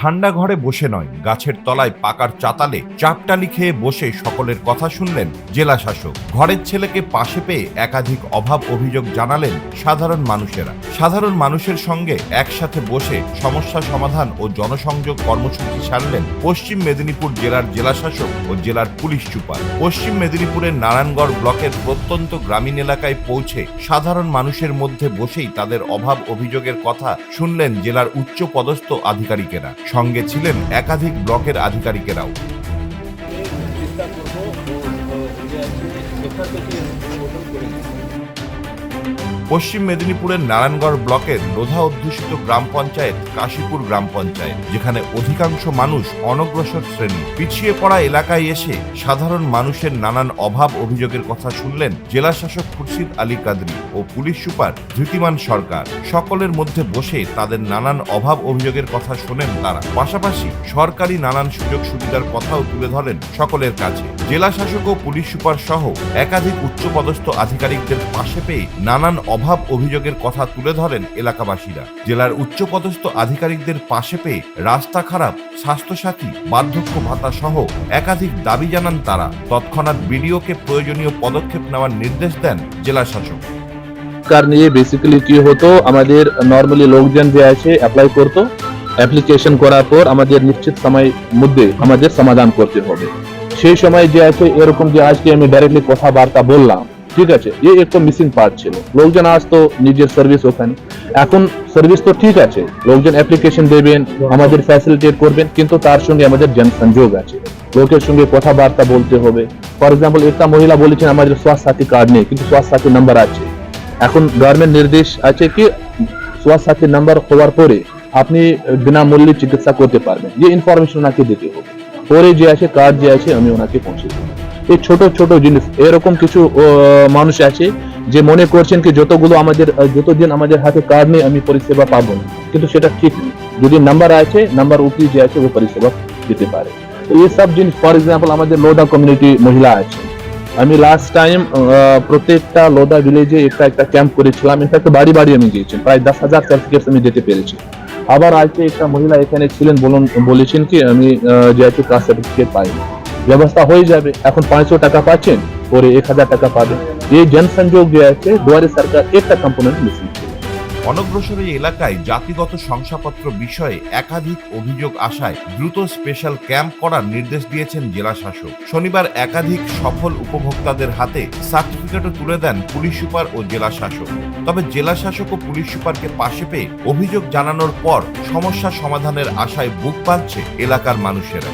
ঠান্ডা ঘরে বসে নয়, গাছের তলায় পাকার চাতালে চাপটালি খেয়ে বসে সকলের কথা শুনলেন জেলা শাসক ঘরের ছেলেকে পাশে পেয়ে একাধিক অভাব অভিযোগ জানালেন সাধারণ মানুষেরা। সাধারণ মানুষের সঙ্গে একসাথে বসে সমস্যা সমাধান ও জনসংযোগ কর্মসূচি সারলেন পশ্চিম মেদিনীপুর জেলার জেলাশাসক ও জেলার পুলিশ সুপার। পশ্চিম মেদিনীপুরের নারায়ণগড় ব্লকের প্রত্যন্ত গ্রামীণ এলাকায় পৌঁছে সাধারণ মানুষের মধ্যে বসেই তাদের অভাব অভিযোগের কথা শুনলেন জেলার উচ্চ পদস্থ আধিকারিকেরা। সঙ্গে ছিলেন একাধিক ব্লকের আধিকারিকেরাও। পশ্চিম মেদিনীপুরের নারায়ণগড় ব্লকের লোধা অধ্যুষিত গ্রাম পঞ্চায়েত কাশীপুর গ্রাম পঞ্চায়েত, যেখানে অধিকাংশ মানুষ অনগ্রসর শ্রেণি। পিছিয়ে পড়া এলাকায় এসে সাধারণ মানুষের নানান অভাব অভিযোগের কথা শুনলেন জেলা শাসক খুরশিদ আলী কাদরি ও পুলিশ সুপার ধৃতিমান সরকার। সকলের মধ্যে বসে তাদের নানান অভাব অভিযোগের কথা শোনেন তারা। পাশাপাশি সরকারি নানান সুযোগ সুবিধার কথাও তুলে ধরেন সকলের কাছে। জেলা শাসক ও পুলিশ সুপার সহ একাধিক উচ্চপদস্থ আধিকারিকদের পাশে পেয়ে নানান অভাব অভিযোগের কথা তুলে ধরেন এলাকাবাসীরা। জেলার উচ্চপদস্থ আধিকারিকদের পাশে পেয়ে রাস্তা খারাপ, স্বাস্থ্যসাথী, বার্ধক্য ভাতা সহ একাধিক দাবি জানান তারা। তৎক্ষণাৎ বিডিওকে প্রয়োজনীয় পদক্ষেপ নেওয়ার নির্দেশ দেন জেলা শাসক। কার নিয়ে বেসিক্যালি কি হতো? আমাদের নর্মালি লোকজন যে আছে অ্যাপ্লাই করতো অ্যাপ্লিকেশন করার পর আমাদের নিশ্চিত সময় মধ্যে আমাদের সমাধান করতে হবে। সেই সময় যে আছে, এরকম যে আজকে আমি ডাইরেক্টলি কথাবার্তা বললাম ঠিক আছে, এ একটা মিসিং পার্ট ছিল। লোকজন আসতো নিজের সার্ভিস ওখানে এখন সার্ভিস তো ঠিক আছে, লোকজন অ্যাপ্লিকেশন দেবেন, আমাদের ফ্যাসিলিটেট করবেন, কিন্তু তার সঙ্গে আমাদের জনসংযোগ আছে। লোকের সঙ্গে কথাবার্তা বলতে হবে। ফর এক্সাম্পল একটা মহিলা বলেছেন, আমাদের স্বাস্থ্য সাথী কার্ড নেই। কিন্তু স্বাস্থ্য সাথী নাম্বার আছে। এখন গভর্নমেন্ট নির্দেশ আছে কি স্বাস্থ্য সাথী নাম্বার হওয়ার পরে আপনি বিনামূল্যে চিকিৎসা করতে পারবেন। যে ইনফরমেশন ওনাকে দিতে হবে। পরে যে আছে কার্ড যে আছে, আমি ওনাকে পৌঁছে দেবো। এই ছোট ছোট জিনিস। এরকম কিছু মানুষ আছে যে মনে করছেন কি যতগুলো আমাদের যতদিন আমাদের হাতে কার্ড নেই আমি পরিষেবা পাবো না। কিন্তু সেটা ঠিক যদি নাম্বার আছে নাম্বার উপরে যে আছে ও পরিষেবা দিতে পারে। এই সব জিনিস ফর এক্সাম্পল আমাদের লোডা কমিউনিটি মহিলা আছে। আমি লাস্ট টাইম প্রত্যেকটা লোদা ভিলেজে একটা একটা ক্যাম্প করেছিলাম। ইনফ্যাক্ট বাড়ি বাড়ি আমি গিয়েছি প্রায় দশ হাজার সার্টিফিকেট আমি দিতে পেরেছি। আবার আজকে একটা মহিলা এখানে ছিলেন বলুন বলেছেন কি আমি আহ, যে আছে কাস্ট সার্টিফিকেট পাইনি। ব্যবস্থা হয়ে যাবে। এখন পাঁচশো টাকা পাচ্ছেন, পরে এক হাজার টাকা পাবেন। এই জনসংযোগ যে আছে, দুয়ারে সরকার একটা কম্পোনেন্ট মিসিং অনগ্রসর এই এলাকায় জাতিগত শংসাপত্র বিষয়ে একাধিক অভিযোগ আসায় দ্রুত স্পেশাল ক্যাম্প করার নির্দেশ দিয়েছেন জেলা শাসক। শনিবার একাধিক সফল উপভোক্তাদের হাতে সার্টিফিকেটও তুলে দেন পুলিশ সুপার ও জেলা শাসক। তবে জেলা শাসক ও পুলিশ সুপারকে পাশে পেয়ে অভিযোগ জানানোর পর সমস্যা সমাধানের আশায় বুক পাচ্ছে এলাকার মানুষেরা।